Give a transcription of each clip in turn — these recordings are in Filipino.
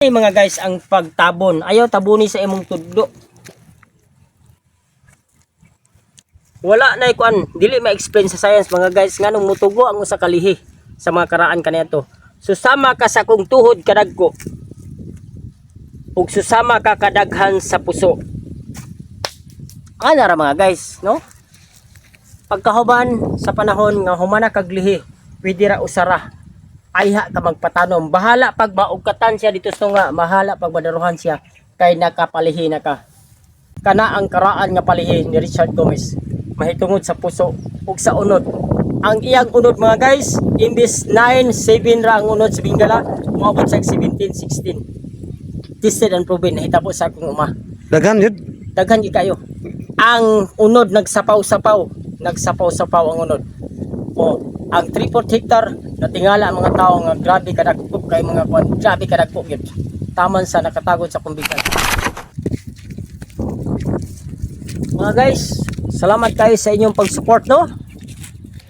Ay, mga guys, ang pagtabon. Ayaw tabuni sa imong tudlo. Wala na ikuan, dili ma-explain sa science mga guys nganong mutugo ang usa ka lihi sa mga karaan kaniadto. Susama ka sa kung tuhod kadagko. Ug susama ka kadaghan sa puso. Ana ra mga guys, no? Pagkahuban sa panahon nga humana kag lihi, pwede ra usara ayha ka magpatanom. Bahala pag maugkatan siya dito sa nga, mahala pag madaruhan siya kay nakapalihi na ka. Kana ang karaan nga palihi ni Richard Gomez. Mahitungod sa puso ug sa unod. Ang iyang unod mga guys, imbis 9, 7 ra ang unod sa Bingala, umabot sa 17, 16. Tested and proven, nahitabo sa akong uma. Daghan yun. Daghan gyud kayo. Ang unod nagsapaw-sapaw, nagsapaw-sapaw ang unod. O, ang 3-4 hectare natingala ang mga tao nga grabe kadagpo kay mga kwan, grabe kadagpo gyud. Taman sa nakatagod sa kumbigan. Mga guys, salamat kayo sa inyong pag-support no.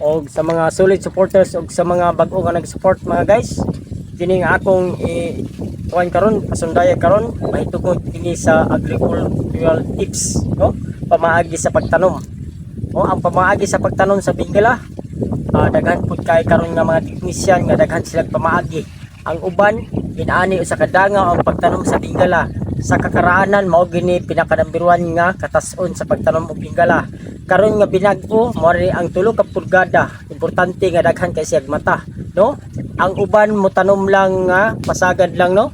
O sa mga solid supporters o sa mga bag-o nga nag-support mga guys. Kini nga akong i kuan karon, pasundaya karon, mahitungod kini sa agricultural tips, no? Pamaagi sa pagtanom. O ang pamaagi sa pagtanom sa Bingala, ah, daghan pud kay karon nga mga technician nga daghan sila pamaagi. Ang uban inaani sa kadanga ang pagtanom sa Bingala. Sa kakaraanan mao gini pinakadambiruan nga katas-on sa pagtanom og Bingala. Karon nga binag-o ang tulo ka purgada. Importante nga daghan kay siyag mata, no? Ang uban mo tanom lang nga pasagad lang, no?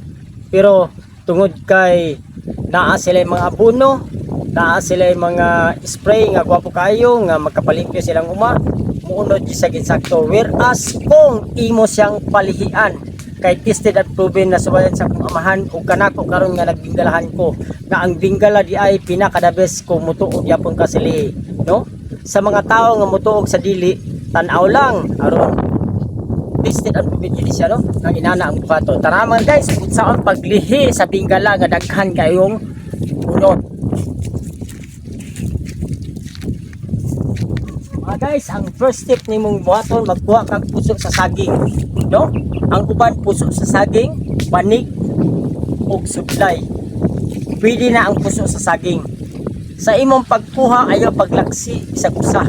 Pero tungod kay naa sila mga abono, naa sila mga spray nga gwapo kayo nga magkapalimpyo silang uma muunod di sa ginsakto whereas kung imo siyang palihian. Kay tested at proven na subayan sa kong amahan ug kanako karon nga nagbinggalahan ko. Nga ang binggala di ay pinakada best kung mutuog yapon ka sili no? Sa mga tao nga mutuog sa dili tan-aw lang. Aron tested at proven yun siya no? Ang inana ang buhato tara mga guys saan paglihi sa binggala nga daghan kayong unod guys, ang first step ni mong buhaton, magkuha kag puso sa saging. No? Ang uban puso sa saging, banig, ug sublay. Pwede na ang puso sa saging. Sa imong pagkuha, ayaw paglaksi sa kusa.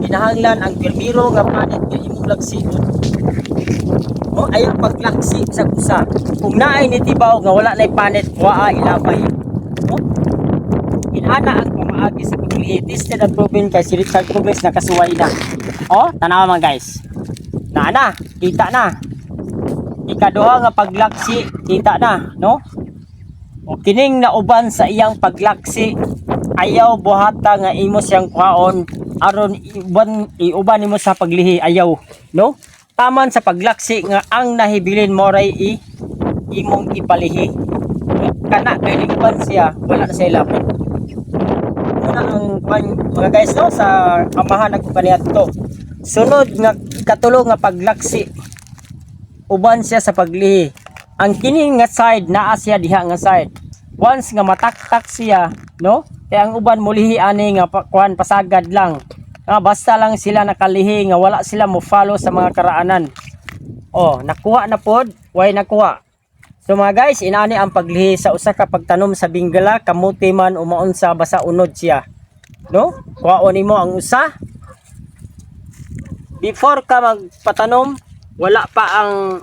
Kinahanglan ang pirmiro nga panit nga imong laksi. O, ayaw paglaksi sa kusa. Kung naay nitibaw nga wala na panit, waa ilabay. No? Inana ang pamaagi sa paglihi. Tested at proven kay si Richard Gomez nakasuway na. O, tanawa mga guys. Na na, kita na. Ikaduha nga paglaksi, kita na, no? O kining nauban sa iyang paglaksi, ayaw buhata nga imo siyang kuhaon aron iuban iuban nimo sa paglihi ayaw, no? Taman sa paglaksi nga ang nahibilin mo ray i imong ipalihi. Kana kay uban siya, wala na siya lapit muna ang mga guys no sa amahan ng kaniya to. Sunod nga katulo nga paglaksi. Uban siya sa paglihi. Ang kini nga side naa siya diha nga side. Once nga mataktak siya, no? Kaya ang uban mulihi ani nga kwan pasagad lang. Nga basta lang sila nakalihi nga wala sila mo follow sa mga karaanan. Oh, nakuha na pod, way nakuha. So mga guys, inaani ang paglihi sa usa ka pagtanom sa Bingala, kamuti man umaon sa basa unod siya. No? Kuhaon nimo ang usa. Before ka magpatanom, wala pa ang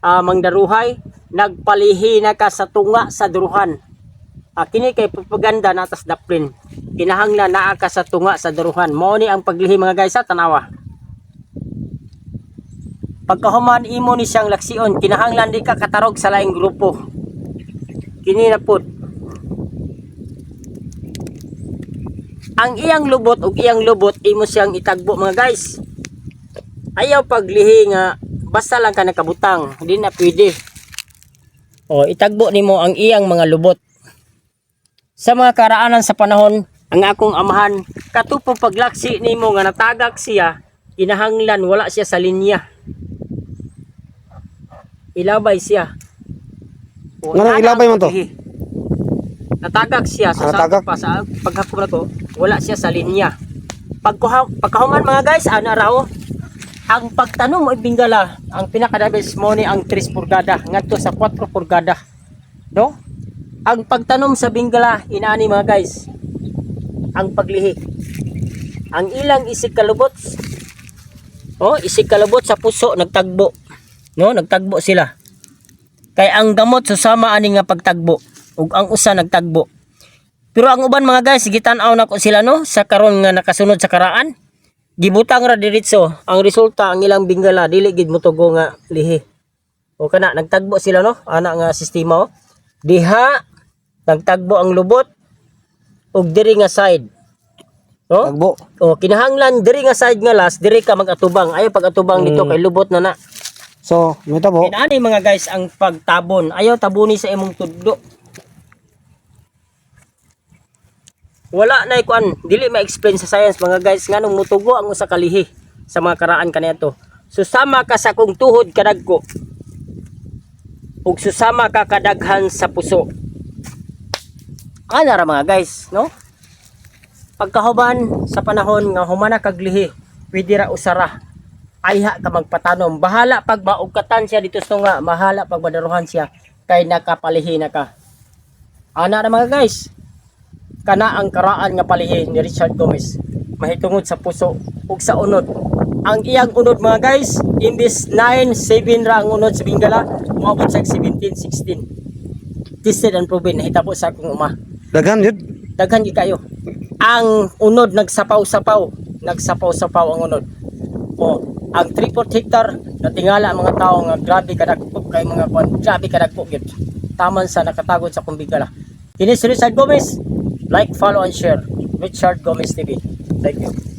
ah, mangdaruhay, nagpalihi na ka sa tunga sa duruhan. Ah, kini kay propaganda natas daplin. Kinahanglan naa ka sa tunga sa duruhan. Mao ni ang paglihi mga guys sa tanawa. Pagkahuman imo ni siyang laksion, kinahanglan di ka katarog sa laing grupo. Kini na pud. Ang iyang lubot ug iyang lubot imo siyang itagbo mga guys. Ayaw paglihi nga basta lang ka nakabutang, hindi na pwede. O itagbo nimo ang iyang mga lubot. Sa mga karaanan sa panahon, ang akong amahan, katupo paglaksi nimo nga natagak siya, kinahanglan wala siya sa linya ilabay siya. O, Nga ana ilabay man to? paglihi. Natagak siya sa natagak? pa sa paghakom na to, wala siya sa linya. Pagkuha, pagkahuman mga guys, ana raw, ang pagtanong mo ibingala, ang pinakadabis mo ni ang 3 purgada ngadto sa 4 purgada. No? Ang pagtanom sa bingala, inaani mga guys, ang paglihi. Ang ilang isig kalubot, oh, isig kalubot sa puso, nagtagbo. No, nagtagbo sila. Kay ang gamot susama ani nga pagtagbo ug ang usa nagtagbo. Pero ang uban mga guys, gitanaw na ko sila no sa karon nga nakasunod sa karaan. Gibutang ra diretso. Ang resulta ang ilang bingala dili gid motugo nga lihi. O kana nagtagbo sila no, ana nga sistema oh. Diha nagtagbo ang lubot ug diri nga side. No? Tagbo. O kinahanglan diri nga side nga last diri ka magatubang. Ayo pag-atubang dito kay lubot na na. So, may tabo. Inaani mga guys ang pagtabon. Ayaw tabuni sa imong tudlo. Wala na ikuan, dili ma-explain sa science mga guys nganong mutugo ang usa ka lihi sa mga karaan kaniadto. Susama ka sa kung tuhod kadagko. Ug susama ka kadaghan sa puso. Ana ra mga guys, no? Pagkahuban sa panahon nga humana kag lihi, pwede ra usara ayha ka magpatanom. Bahala pag maugkatan siya dito sa nga, mahala pag madaruhan siya kay nakapalihi na ka. Ana na mga guys, kana ang karaan nga palihi ni Richard Gomez. Mahitungod sa puso ug sa unod. Ang iyang unod mga guys, imbis 9, 7 ra ang unod sa Bingala, moabot sa 17, 16. Tested and proven, nahitabo sa akong uma Daghan yun. daghan gi kayo. Ang unod nagsapaw-sapaw, nagsapaw-sapaw ang unod. O ang 3 hectare natingala ang mga tao nga grabe kadagpo kay mga kwan, grabe kadagpo gyud. Taman sa nakatagod sa kumbigala. Kini si Richard Gomez. Like, follow and share. Richard Gomez TV. Thank you.